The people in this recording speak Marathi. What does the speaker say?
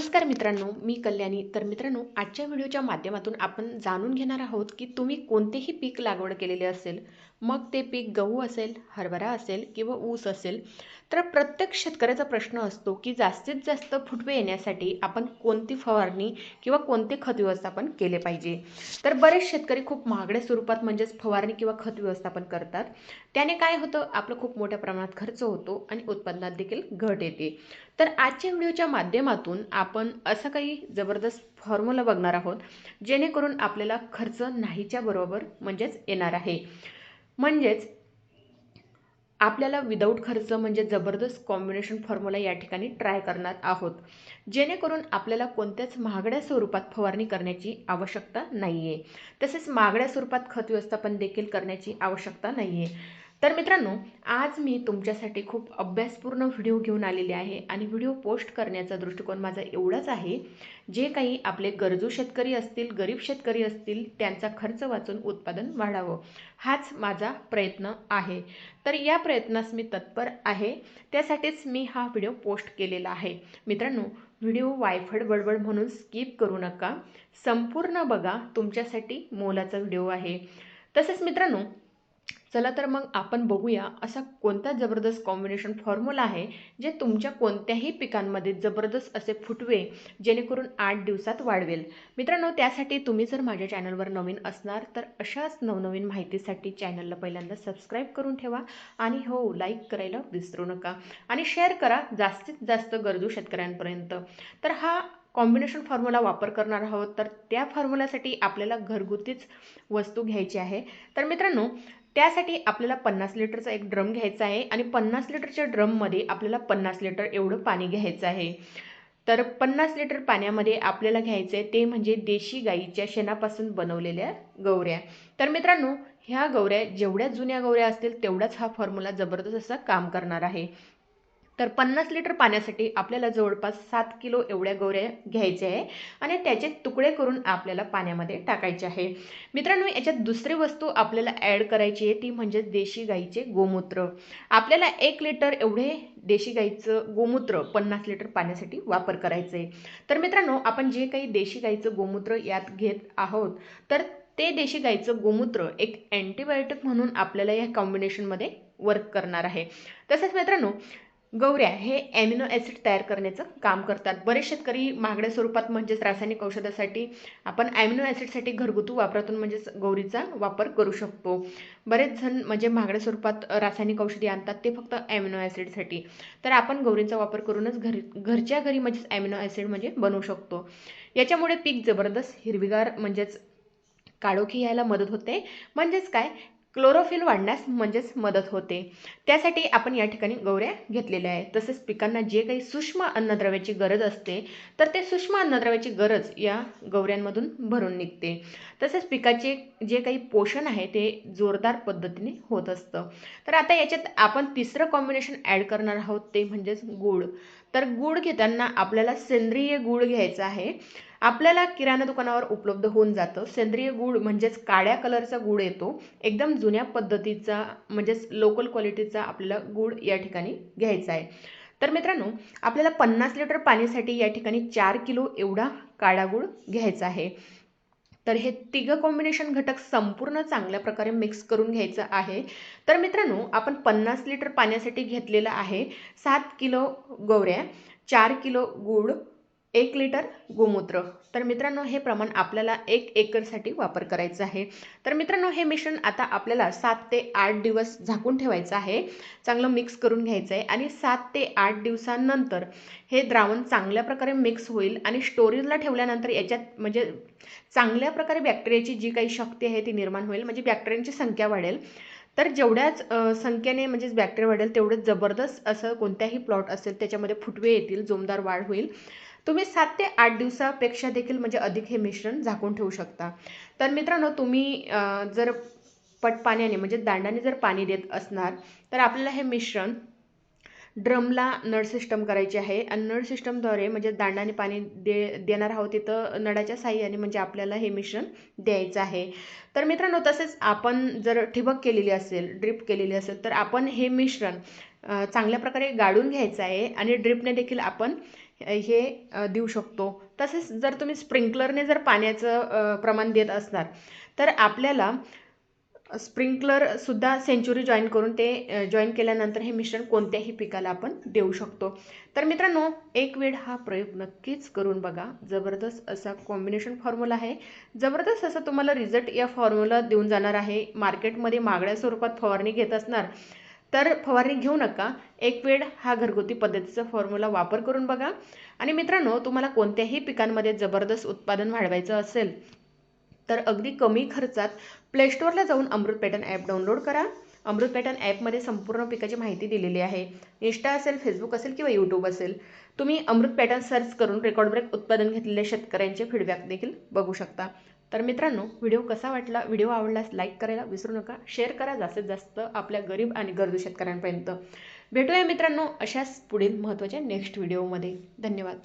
नमस्कार मित्रांनो मी कल्याणी. तर मित्रांनो आजच्या व्हिडिओच्या माध्यमातून आपण जाणून घेणार आहोत की तुम्ही कोणतेही पीक लागवड केलेले असेल मग ते पीक गहू असेल हरभरा असेल किंवा ऊस असेल तर प्रत्येक शेतकऱ्याचा प्रश्न असतो की जास्तीत जास्त फुटवे येण्यासाठी आपण कोणती फवारणी किंवा कोणते खत व्यवस्थापन केले पाहिजे? तर बरेच शेतकरी खूप महागड्या स्वरूपात म्हणजेच फवारणी किंवा खत व्यवस्थापन करतात. त्याने काय होतं? आपलं खूप मोठ्या प्रमाणात खर्च होतो आणि उत्पन्नात देखील घट येते. तर आजच्या व्हिडिओच्या माध्यमातून आपण असं काही जबरदस्त फॉर्म्युला बघणार आहोत जेणेकरून आपल्याला खर्च नाहीच्या बरोबर म्हणजेच येणार आहे. म्हणजेच आपल्याला विदाऊट खर्च म्हणजे जबरदस्त कॉम्बिनेशन फॉर्म्युला या ठिकाणी ट्राय करणार आहोत. जेणेकरून आपल्याला कोणत्याच महागड्या स्वरूपात फवारणी करण्याची आवश्यकता नाही आहे तसेच महागड्या स्वरूपात खत व्यवस्थापन देखील करण्याची आवश्यकता नाही आहे तर मित्रांनो आज मी तुमच्यासाठी खूप अभ्यासपूर्ण व्हिडिओ घेऊन आलेले आहे आणि व्हिडिओ पोस्ट करण्याचा दृष्टिकोन माझा एवढाच आहे जे काही आपले गरजू शेतकरी असतील गरीब शेतकरी असतील त्यांचा खर्च वाचून उत्पादन वाढावं हाच माझा प्रयत्न आहे. तर या प्रयत्नास मी तत्पर आहे त्यासाठीच मी हा व्हिडिओ पोस्ट केलेला आहे. मित्रांनो व्हिडिओ वायफड बडबड म्हणून स्किप करू नका संपूर्ण बघा तुमच्यासाठी मोलाचा व्हिडिओ आहे. तसेच मित्रांनो चला तर मग आपण बघूया असा कोणता जबरदस्त कॉम्बिनेशन फॉर्म्युला आहे जे तुमच्या कोणत्याही पिकांमध्ये जबरदस्त असे फुटवे जेणेकरून आठ दिवसात वाढवेल. मित्रांनो त्यासाठी तुम्ही जर माझ्या चॅनलवर नवीन असणार तर अशाच नवनवीन माहितीसाठी चॅनलला पहिल्यांदा सबस्क्राईब करून ठेवा आणि हो लाईक करायला विसरू नका. आणि शेअर करा जास्तीत जास्त गरजू शेतकऱ्यांपर्यंत. तर हा कॉम्बिनेशन फॉर्म्युला वापर करणार आहोत तर त्या फॉर्म्युलासाठी आपल्याला घरगुतीच वस्तू घ्यायची आहे. तर मित्रांनो त्यासाठी आपल्याला पन्नास लिटरचा एक ड्रम घ्यायचा आहे आणि पन्नास लिटरच्या ड्रममध्ये आपल्याला पन्नास लिटर एवढं पाणी घ्यायचं आहे. तर पन्नास लिटर पाण्यामध्ये आपल्याला घ्यायचं आहे ते म्हणजे देशी गाईच्या शेणापासून बनवलेल्या गौऱ्या. तर मित्रांनो ह्या गवऱ्या जेवढ्या जुन्या गवऱ्या असतील तेवढाच हा फॉर्म्युला जबरदस्त असा काम करणार आहे. तर पन्नास लिटर पाण्यासाठी आपल्याला जवळपास सात किलो एवढ्या गोऱ्या घ्यायच्या आहे आणि त्याचे तुकडे करून आपल्याला पाण्यामध्ये टाकायचे आहे. मित्रांनो याच्यात दुसरी वस्तू आपल्याला ॲड करायची आहे ती म्हणजे देशी गाईचे गोमूत्र. आपल्याला एक लिटर एवढे देशी गाईचं गोमूत्र पन्नास लिटर पाण्यासाठी वापर करायचं आहे. तर मित्रांनो आपण जे काही देशी गाईचं गोमूत्र यात घेत आहोत तर ते देशी गाईचं गोमूत्र एक अँटीबायोटिक म्हणून आपल्याला या कॉम्बिनेशनमध्ये वर्क करणार आहे. तसंच मित्रांनो गौऱ्या हे ॲमिनो ॲसिड तयार करण्याचं काम करतात. बरेच शेतकरी महागड्या स्वरूपात म्हणजेच रासायनिक औषधासाठी आपण ॲमिनो ॲसिडसाठी घरगुती वापरातून म्हणजेच गौरीचा वापर करू शकतो. बरेच जण म्हणजे महागड्या स्वरूपात रासायनिक औषधी आणतात ते फक्त ॲमिनो ॲसिडसाठी तर आपण गौरींचा वापर करूनच घरी घरच्या घरी म्हणजेच ॲमिनो ॲसिड म्हणजे बनवू शकतो. याच्यामुळे पीक जबरदस्त हिरवीगार म्हणजेच काळोखी यायला मदत होते. म्हणजेच काय? क्लोरोफिल वाढण्यास म्हणजेच मदत होते. त्यासाठी आपण या ठिकाणी गौऱ्या घेतलेल्या आहेत. तसेच पिकांना जे काही सूक्ष्म अन्नद्रव्याची गरज असते तर ते सूक्ष्म अन्नद्रव्याची गरज या गौऱ्यांमधून भरून निघते. तसेच पिकाचे जे काही पोषण आहे ते जोरदार पद्धतीने होत असतं. तर आता याच्यात आपण तिसरं कॉम्बिनेशन ॲड करणार आहोत ते म्हणजेच गूळ. तर गूळ घेताना आपल्याला सेंद्रिय गूळ घ्यायचा आहे. आपल्याला किराणा दुकानावर उपलब्ध होऊन जातं. सेंद्रिय गूळ म्हणजेच काळ्या कलरचा गूळ येतो. एकदम जुन्या पद्धतीचा म्हणजेच लोकल क्वालिटीचा आपल्याला गूळ या ठिकाणी घ्यायचा आहे. तर मित्रांनो आपल्याला पन्नास लिटर पाणीसाठी या ठिकाणी चार किलो एवढा काळा गूळ घ्यायचा आहे. तर हे तिघं कॉम्बिनेशन घटक संपूर्ण चांगल्या प्रकारे मिक्स करून घ्यायचं आहे. तर मित्रांनो आपण पन्नास लिटर पाण्यासाठी घेतलेलं आहे सात किलो गौऱ्या चार किलो गूळ एक लिटर गोमूत्र. तर मित्रांनो हे प्रमाण आपल्याला एक एकरसाठी वापर करायचं आहे. तर मित्रांनो हे मिश्रण आता आपल्याला सात ते आठ दिवस झाकून ठेवायचं आहे. चांगलं मिक्स करून घ्यायचं आहे आणि सात ते आठ दिवसांनंतर हे द्रावण चांगल्या प्रकारे मिक्स होईल आणि स्टोरेजला ठेवल्यानंतर याच्यात म्हणजे चांगल्या प्रकारे बॅक्टेरियाची जी काही शक्ती आहे ती निर्माण होईल. म्हणजे बॅक्टेरियांची संख्या वाढेल. तर जेवढ्याच संख्येने म्हणजेच बॅक्टेरिया वाढेल तेवढंच जबरदस्त असं कोणत्याही प्लॉट असेल त्याच्यामध्ये फुटवे येतील जोमदार वाढ होईल. तुम्ही सात ते आठ दिवसापेक्षा देखील म्हणजे अधिक हे मिश्रण झाकून ठेवू शकता. तर मित्रांनो तुम्ही जर पट पाण्याने म्हणजे दांडाने जर पाणी देत असणार तर आपल्याला हे मिश्रण ड्रमला नळ सिस्टम करायची आहे. आणि नळ सिस्टमद्वारे म्हणजे दांडाने पाणी दे देणार आहोत तिथं नळाच्या साह्याने म्हणजे आपल्याला हे मिश्रण द्यायचं आहे. तर मित्रांनो तसेच आपण जर ठिबक केलेली असेल ड्रिप केलेली असेल तर आपण हे मिश्रण चांगल्या प्रकारे गाळून घ्यायचं आहे. आणि ड्रिपने देखील आपण हे देऊ शकतो. तसेच जर तुम्ही स्प्रिंकलरने जर पाण्याचं प्रमाण देत असणार तर आपल्याला स्प्रिंकलरसुद्धा सेंचुरी जॉईन करून ते जॉईन केल्यानंतर हे मिश्रण कोणत्याही पिकाला आपण देऊ शकतो. तर मित्रांनो एक वेळ हा प्रयोग नक्कीच करून बघा. जबरदस्त असा कॉम्बिनेशन फॉर्म्युला आहे. जबरदस्त असा तुम्हाला रिझल्ट या फॉर्म्युला देऊन जाणार आहे. मार्केटमध्ये मागड्या स्वरूपात फवारणी घेत असणार तर फवारणी घेऊ नका. एक वेळ हा घरगुती पद्धतीचा फॉर्म्युला वापर करून बघा. आणि मित्रांनो तुम्हाला कोणत्याही पिकांमध्ये जबरदस्त उत्पादन वाढवायचं असेल तर अगदी कमी खर्चात प्लेस्टोअरला जाऊन अमृत पॅटर्न ॲप डाउनलोड करा. अमृत पॅटर्न ॲपमध्ये संपूर्ण पिकाची माहिती दिलेली आहे. इंस्टा असेल फेसबुक असेल किंवा यूट्यूब असेल तुम्ही अमृत पॅटर्न सर्च करून रेकॉर्ड ब्रेक उत्पादन घेतलेल्या शेतकऱ्यांचे फीडबॅक देखील बघू शकता. तर मित्रांनो व्हिडिओ कसा वाटला? व्हिडिओ आवडल्यास लाईक करायला विसरू नका. शेअर करा जास्तीत जास्त आपल्या गरीब आणि गरजू शेतकऱ्यांपर्यंत. भेटूया मित्रांनो अशाच पुढील महत्त्वाच्या नेक्स्ट व्हिडिओमध्ये धन्यवाद.